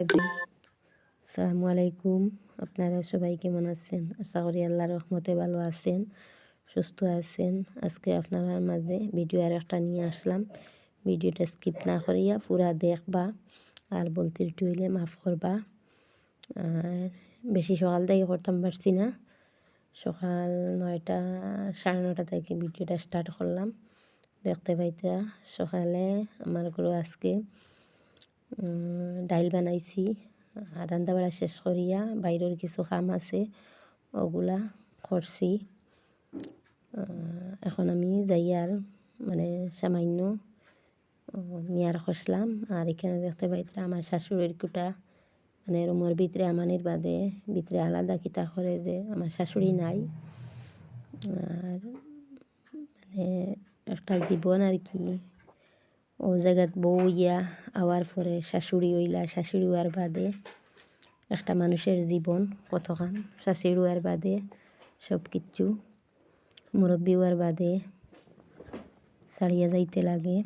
আসসালামু আলাইকুম আপনারা সবাই কেমন আছেন? আশা করি আল্লাহ রহমতে ভালো আছেন, সুস্থ আছেন। আজকে আপনার মাঝে ভিডিও আর একটা নিয়ে আসলাম। ভিডিওটা স্কিপ না করিয়া পুরা দেখবা আর বলতে হইলে মাফ করবা। আর বেশি সকাল থেকে করতাম পারছি না। সকাল নয়টা, সাড়ে নটা থেকে ভিডিওটা স্টার্ট করলাম। দেখতে পাইতা সকালে আমার ঘরে আজকে ডাইল বানাইছি আর রান্না বাড়া শেষ করিয়া বাইরের কিছু কাম আছে, ওগুলা করছি। এখন আমি যাই আর মানে সামান্য মিয়ার খসলাম। আর এখানে দেখতে পাইতে আমার শাশুড়ির কুটা মানে রুমের ভিতরে আমানির বাদে ভিতরে আলাদা কিতা করে যে আমার শাশুড়ি নাই। আর মানে একটা জীবন আর কি। ও জায়গাত বউ ইয়া আওয়ার পরে শাশুড়ি হইলা, শাশুড়ি হওয়ার বাদে একটা মানুষের জীবন কতখান? শাশুড়ি হওয়ার বাদে সব কিচ্ছু মুরব্বী হওয়ার বাদে ছাড়িয়া যাইতে লাগে।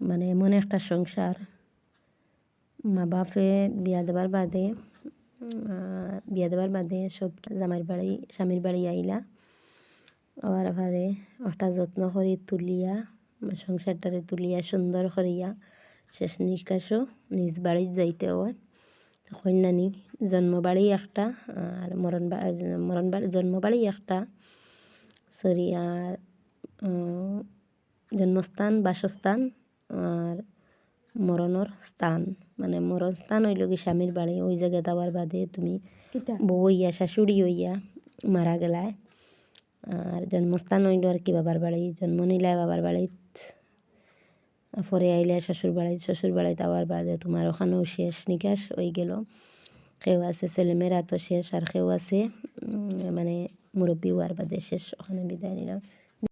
মানে এমন একটা সংসার, মা বাপে বিয়া দেবার বাদে বিয়া দেবার বাদে সব জামাইর বাড়ি, স্বামীর বাড়ি আইলা। আবার আবারে একটা যত্ন করি তুলিয়া সংসারটারে তুলিয়া সুন্দর করিয়া শেষ নিষ্কাশও নিজ বাড়ির যাইতে হয়। কন্যানি জন্মবাড়ি একটা আর মরণ মরণ বাড়ি জন্মবাড়ি একটা। সরি আর জন্মস্থান বাসস্থান আর মরণর স্থান। মানে মরণ স্থান হইল কি স্বামীর বাড়ি ওই জায়গায় যাওয়ার বাদে তুমি বউ হইয়া শাশুড়ি হইয়া মারা গেলায়। আর জন্মস্থান হইল আর কি বাবার বাড়ি। জন্ম নিলায় বাবার বাড়িত পরে আইলে শ্বশুর বাড়িতে। শ্বশুর বাড়িতে তাওয়ার বাদে তোমার ওখানেও শেষ নিকাশ হয়ে গেল। কেউ আছে ছেলেমেয়েরা তো শেষ, আর কেউ আছে মানে মুরব্বী হওয়ার বাদে শেষ ওখানে বিদায় নিলাম।